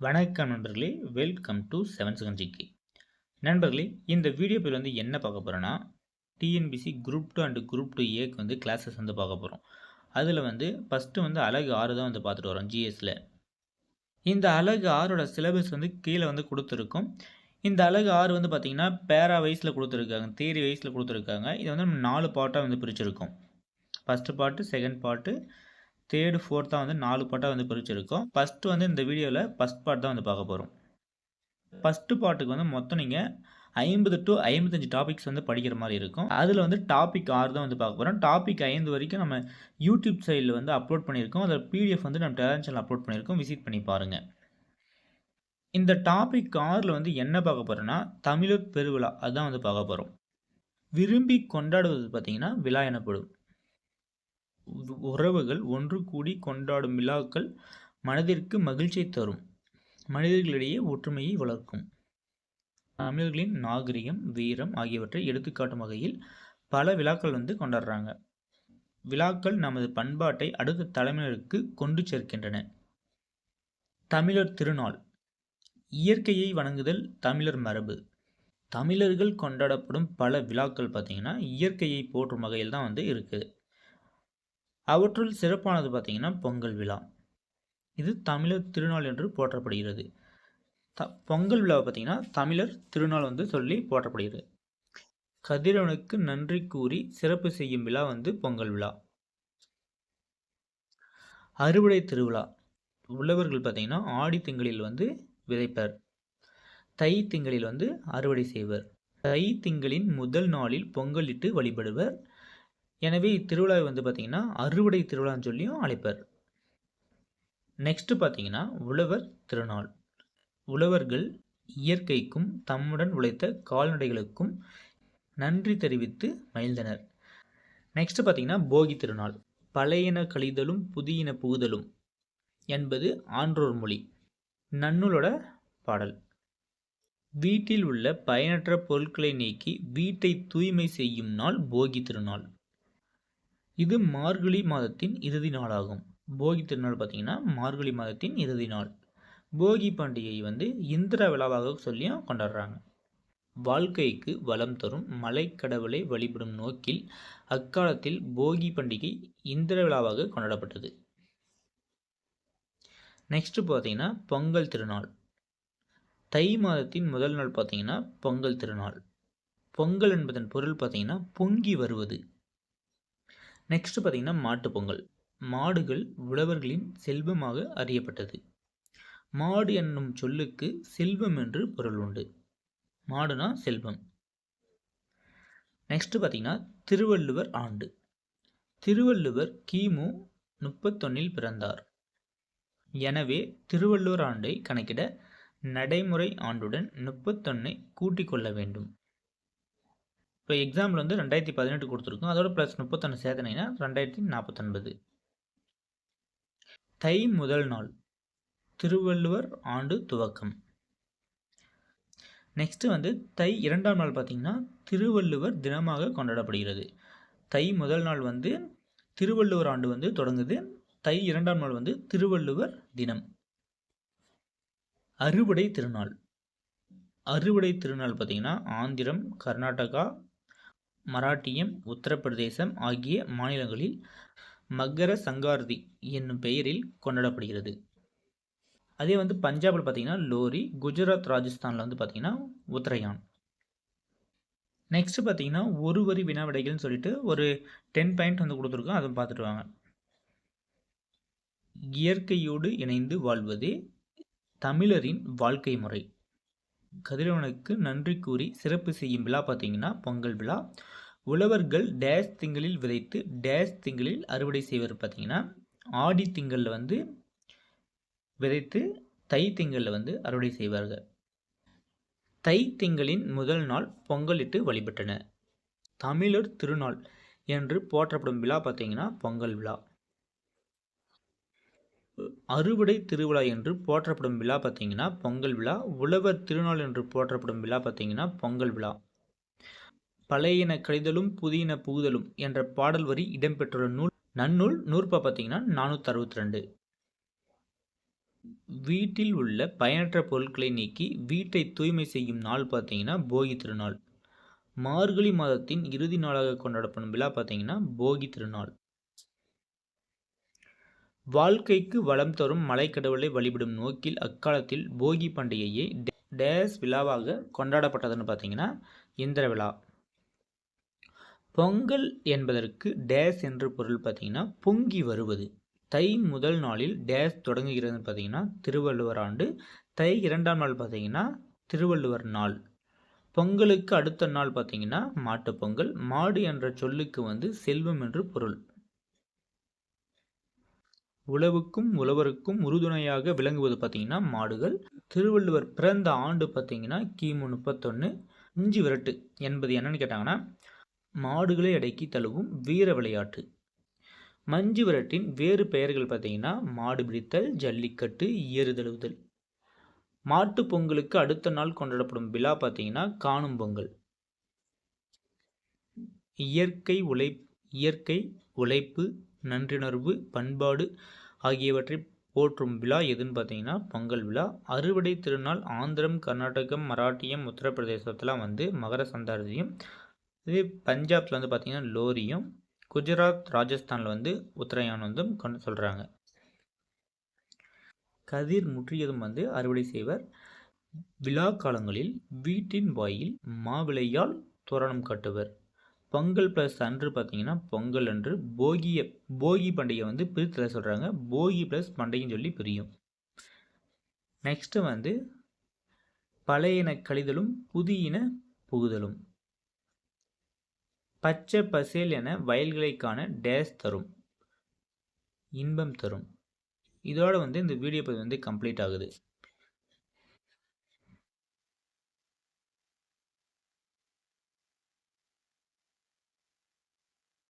வணக்கம் நண்பர்களே. Welcome to seven second GK நண்பர்களே இந்த வீடியோ பேர் வந்து என்ன பார்க்க போகிறோன்னா TNPSC group two and group two ஏக்கு வந்து கிளாஸஸ் வந்து பார்க்க போகிறோம் அதில் வந்து ஃபஸ்ட்டு வந்து அழகு ஆறு தான் வந்து பார்த்துட்டு வரோம் ஜிஎஸில் இந்த அழகு ஆறோட சிலபஸ் வந்து கீழே வந்து கொடுத்துருக்கும். இந்த அழகு ஆறு வந்து பார்த்திங்கன்னா பேரா வயசில் கொடுத்துருக்காங்க தேரி வயசில் கொடுத்துருக்காங்க. இது வந்து நம்ம நாலு பார்ட்டாக வந்து பிரிச்சிருக்கோம். First part second part third ஃபோர்த்தாக வந்து நாலு பாட்டாக வந்து பிரிச்சிருக்கோம். ஃபஸ்ட்டு வந்து இந்த வீடியோவில் ஃபஸ்ட் பாட் தான் வந்து பார்க்க போகிறோம் ஃபஸ்ட்டு பாட்டுக்கு வந்து மொத்தம் நீங்கள் ஐம்பது டு ஐம்பத்தஞ்சு டாபிக்ஸ் வந்து படிக்கிற மாதிரி இருக்கும். அதில் வந்து டாபிக் ஆறு தான் வந்து பார்க்க போகிறோம் டாபிக் ஐந்து வரைக்கும் நம்ம யூடியூப் சைடில் வந்து அப்லோட் பண்ணியிருக்கோம். அதில் பிடிஎஃப் வந்து நம்ம டேலண்ட் சேனல் அப்லோட் பண்ணியிருக்கோம். விசிட் பண்ணி பாருங்கள் இந்த டாபிக் ஆறில் வந்து என்ன பார்க்க போகிறோன்னா தமிழர் பெருவிழா அதுதான் வந்து பார்க்க போகிறோம் விரும்பி கொண்டாடுவது பார்த்திங்கன்னா விழா எனப்படும். உறவுகள் ஒன்று கூடி கொண்டாடும் விழாக்கள் மனதிற்கு மகிழ்ச்சியை தரும். மனிதர்களிடையே ஒற்றுமையை வளர்க்கும். தமிழர்களின் நாகரிகம் வீரம் ஆகியவற்றை எடுத்துக்காட்டும் வகையில் பல விழாக்கள் வந்து கொண்டாடுறாங்க. விழாக்கள் நமது பண்பாட்டை அடுத்த தலைமுறைக்கு கொண்டு சேர்க்கின்றன. தமிழர் திருநாள். இயற்கையை வணங்குதல் தமிழர் மரபு. தமிழர்கள் கொண்டாடப்படும் பல விழாக்கள் பார்த்திங்கன்னா இயற்கையை போற்றும் வகையில் தான் வந்து இருக்குது அவற்றுள் சிறப்பானது பார்த்திங்கன்னா பொங்கல் விழா. இது தமிழர் திருநாள் என்று போற்றப்படுகிறது. த பொங்கல் விழாவை பார்த்திங்கன்னா தமிழர் திருநாள் வந்து சொல்லி போற்றப்படுகிறது. கதிரவனுக்கு நன்றி கூறி சிறப்பு செய்யும் விழா வந்து பொங்கல் விழா. அறுவடை திருவிழா. உள்ளவர்கள் பார்த்திங்கன்னா ஆடி திங்களில் வந்து விதைப்பர். தை திங்களில் வந்து அறுவடை செய்வர். தை திங்களின் முதல் நாளில் பொங்கலிட்டு வழிபடுவர். எனவே இத்திருவிழாவை வந்து பார்த்திங்கன்னா அறுவடை திருவிழான்னு சொல்லியும் அழைப்பர். நெக்ஸ்ட்டு பார்த்தீங்கன்னா உழவர் திருநாள். உழவர்கள் இயற்கைக்கும் தம்முடன் உழைத்த கால்நடைகளுக்கும் நன்றி தெரிவித்து மகிழ்ந்தனர். நெக்ஸ்ட் பார்த்தீங்கன்னா போகி திருநாள். பழையன கழிதலும் புதியன புகுதலும் என்பது ஆன்றோர் மொழி நன்னூலோட பாடல். வீட்டில் உள்ள பயனற்ற பொருட்களை நீக்கி வீட்டை தூய்மை செய்யும் நாள் போகி திருநாள். இது மார்கழி மாதத்தின் இறுதி நாளாகும். போகி திருநாள் பார்த்திங்கன்னா மார்கழி மாதத்தின் இறுதி நாள். போகி பண்டிகை வந்து இந்திர விழாவாக சொல்லியும் கொண்டாடுறாங்க. வாழ்க்கைக்கு வளம் தரும் மலைக்கடவுளை வழிபடும் நோக்கில் அக்காலத்தில் போகி பண்டிகை இந்திர விழாவாக கொண்டாடப்பட்டது. நெக்ஸ்ட் பார்த்தீங்கன்னா பொங்கல் திருநாள். தை மாதத்தின் முதல் நாள் பார்த்தீங்கன்னா பொங்கல் திருநாள். பொங்கல் என்பதன் பொருள் பார்த்தீங்கன்னா பொங்கி வருவது. நெக்ஸ்ட் பார்த்தீங்கன்னா மாட்டுப்பொங்கல் மாடுகள் உழவர்களின் செல்வமாக அறியப்பட்டது. மாடு என்னும் சொல்லுக்கு செல்வம் என்று பொருள் உண்டு. மாடுனா செல்வம். நெக்ஸ்ட் பார்த்தீங்கன்னா திருவள்ளுவர் ஆண்டு. திருவள்ளுவர் கிமு முப்பத்தொன்னில் பிறந்தார். எனவே திருவள்ளுவர் ஆண்டை கணக்கிட நடைமுறை ஆண்டுடன் முப்பத்தொன்னை கூட்டிக் கொள்ள வேண்டும். இப்போ எக்ஸாம்பிள் வந்து ரெண்டாயிரத்தி பதினெட்டு கொடுத்துருக்கோம். அதோட ப்ளஸ் முப்பத்தொன்று சேர்த்தனைனா ரெண்டாயிரத்தி நாற்பத்தொன்பது. தை முதல் நாள் திருவள்ளுவர் ஆண்டு துவக்கம். நெக்ஸ்ட்டு வந்து தை இரண்டாம் நாள் பார்த்திங்கன்னா திருவள்ளுவர் தினமாக கொண்டாடப்படுகிறது. தை முதல் நாள் வந்து திருவள்ளுவர் ஆண்டு வந்து தொடங்குது. தை இரண்டாம் நாள் வந்து திருவள்ளுவர் தினம். அறுவடை திருநாள். அறுவடை திருநாள் பார்த்திங்கன்னா ஆந்திரம் கர்நாடகா மராட்டியம் உத்தரப்பிரதேசம் ஆகிய மாநிலங்களில் மக்கர சங்காரதி என்னும் பெயரில் கொண்டாடப்படுகிறது. அதே வந்து பஞ்சாபில் பார்த்தீங்கன்னா லோரி குஜராத் ராஜஸ்தானில் வந்து பார்த்தீங்கன்னா உத்தரையான். நெக்ஸ்ட் பார்த்தீங்கன்னா ஒரு வரி வினாவிடைகள்னு சொல்லிட்டு ஒரு டென் பாயிண்ட் வந்து கொடுத்துருக்கோம் அதை பார்த்துட்டு வாங்க. இயற்கையோடு இணைந்து வாழ்வதே தமிழரின் வாழ்க்கை முறை. கதிரவனுக்கு நன்றி கூறி சிறப்பு செய்யும் விழா பார்த்தீங்கன்னா பொங்கல் விழா. உழவர்கள் டேஷ் திங்களில் விதைத்து டேஷ் திங்களில் அறுவடை செய்வது பார்த்திங்கன்னா ஆடி திங்களில் வந்து விதைத்து தை திங்களில் வந்து அறுவடை செய்வார்கள். தை திங்களின் முதல் நாள் பொங்கலிட்டு வழிபட்டன. தமிழர் திருநாள் என்று போற்றப்படும் விழா பார்த்திங்கன்னா பொங்கல் விழா. அறுவடை திருவிழா என்று போற்றப்படும் விழா பார்த்திங்கன்னா பொங்கல் விழா. உழவர் திருநாள் என்று போற்றப்படும் விழா பார்த்தீங்கன்னா பொங்கல் விழா. பழையன கழிதலும் புதியன புகுதலும் என்ற பாடல் வரி இடம்பெற்றுள்ள நூல் நன்னூல் நூற்பா பார்த்தீங்கன்னா நானூற்றி அறுபத்தி ரெண்டு வீட்டில் உள்ள பயனற்ற பொருட்களை நீக்கி வீட்டை தூய்மை செய்யும் நாள் பார்த்தீங்கன்னா போகி திருநாள். மார்கழி மாதத்தின் இறுதி நாளாக கொண்டாடப்படும் விழா பார்த்தீங்கன்னா போகி திருநாள். வாழ்க்கைக்கு வளம் தரும் மலைக்கடவுளை வழிபடும் நோக்கில் அக்காலத்தில் போகி பண்டிகையை டேஸ் விழாவாக கொண்டாடப்பட்டதுன்னு பார்த்தீங்கன்னா இந்திர விழா. பொங்கல் என்பதற்கு டேஸ் என்று பொருள் பார்த்தீங்கன்னா பொங்கி வருவது. தை முதல் நாளில் டேஸ் தொடங்குகிறது பார்த்தீங்கன்னா திருவள்ளுவர் ஆண்டு. தை இரண்டாம் நாள் பார்த்தீங்கன்னா திருவள்ளுவர் நாள். பொங்கலுக்கு அடுத்த நாள் பார்த்தீங்கன்னா மாட்டுப்பொங்கல் மாடு என்ற சொல்லுக்கு வந்து செல்வம் என்று பொருள். உழவுக்கும் உழவருக்கும் உறுதுணையாக விளங்குவது பார்த்தீங்கன்னா மாடுகள். திருவள்ளுவர் பிறந்த ஆண்டு பார்த்தீங்கன்னா கிமு முப்பத்தொன்று இஞ்சி விரட்டு என்பது என்னன்னு கேட்டாங்கன்னா மாடுகளை அடக்கி தழுவும் வீர விளையாட்டு. மஞ்சு விரட்டின் வேறு பெயர்கள் பார்த்தீங்கன்னா மாடு பிடித்தல் ஜல்லிக்கட்டு ஏறுதழுவுதல் மாட்டு பொங்கலுக்கு அடுத்த நாள் கொண்டாடப்படும் விழா பார்த்தீங்கன்னா காணும் பொங்கல். இயற்கை உழை இயற்கை உழைப்பு நன்றிணர்வு பண்பாடு ஆகியவற்றை போற்றும் விழா எதுன்னு பார்த்தீங்கன்னா பொங்கல் விழா. அறுவடை திருநாள் ஆந்திரம் கர்நாடகம் மராட்டியம் உத்தரப்பிரதேசத்தெலாம் வந்து மகர சந்தாரதியும் இதே பஞ்சாப்ல வந்து பார்த்திங்கன்னா லோரியும் குஜராத் ராஜஸ்தானில் வந்து உத்தராயானந்தும் வந்து கொண்டு சொல்கிறாங்க கதிர் முற்றியதும் வந்து அறுவடை செய்வர். விழா காலங்களில் வீட்டின் வாயில் மாவிளையால் தோரணம் கட்டுவர். பொங்கல் ப்ளஸ் அன்று பார்த்தீங்கன்னா பொங்கல் அன்று போகிய போகி பண்டிகை வந்து பிரித்தல சொல்கிறாங்க போகி ப்ளஸ் பண்டிகைன்னு சொல்லி பிரியும். நெக்ஸ்ட்டு வந்து பழையன கழிதலும் புதியின புகுதலும். பச்சை பசேல் என வயல்களைக்கான டேஸ் தரும். இன்பம் தரும். இதோட வந்து இந்த வீடியோ பதிவு வந்து கம்ப்ளீட் ஆகுது.